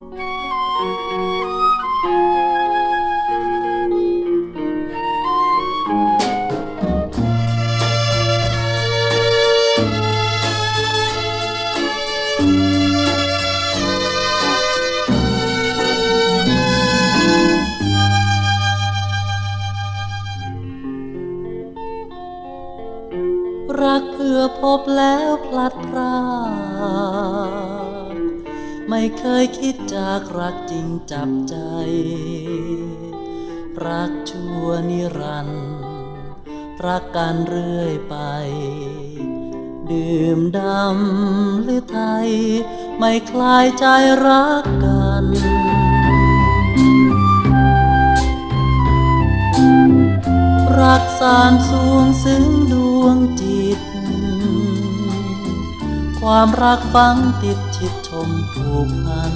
รักเพื่อพบแล้วพลัดพราก ไม่เคยคิดจากรักจริงจับใจ รักชั่วนิรันดร์รักกันเรื่อยไป ดื่มดำหรือไทย ไม่คลายใจรักกันรักสารสูงซึ้งดวงจิต ความรักฝังติดชิดชมผูกพัน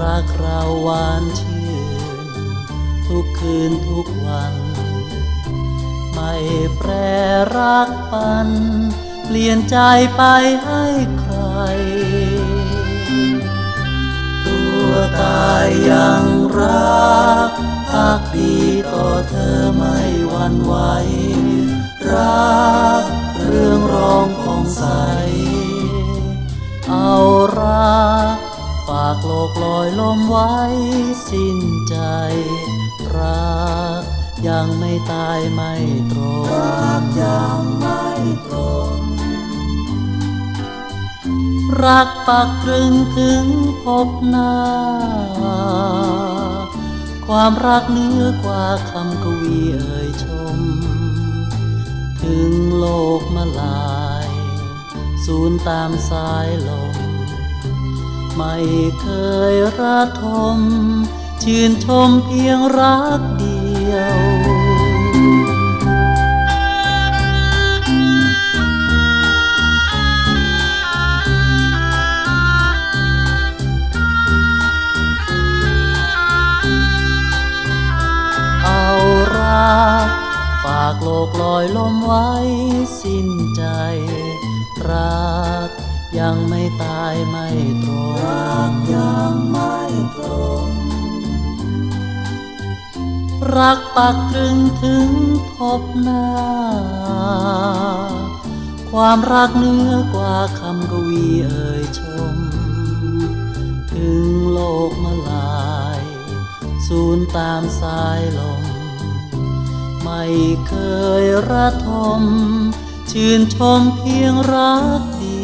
รักเราหวานชื่น ทุกคืนทุกวัน ไม่แปรรักปัน เปลี่ยนใจไปให้ใคร ตัวตายยังรักพักดีต่อเธอไม่หวั่นไหวรักากโลกลอยลมไว้สิ้นใจ รักยังไม่ตายไม่ตรงรักยังไม่ตรง รักปักตรึงถึงพบหน้า ความรักเหนื้อกว่าคำกวีเอ่ยชม ถึงโลกมาลาย สูญตามสายลม ไม่เคยระทม ชื่นชมเพียงรักเดียวเอารักฝากโลกลอยลมไว้สิ้นใจรัก ยังไม่ตายไม่ตรงรักยังไม่ตรง รักปักตรึงถึงพบหน้า ความรักเหนื้อกว่าคำกวีเอ่ยชม ถึงโลกมาลายสูญตามสายลม ไม่เคยระทม ชื่นชมเพียงรักดี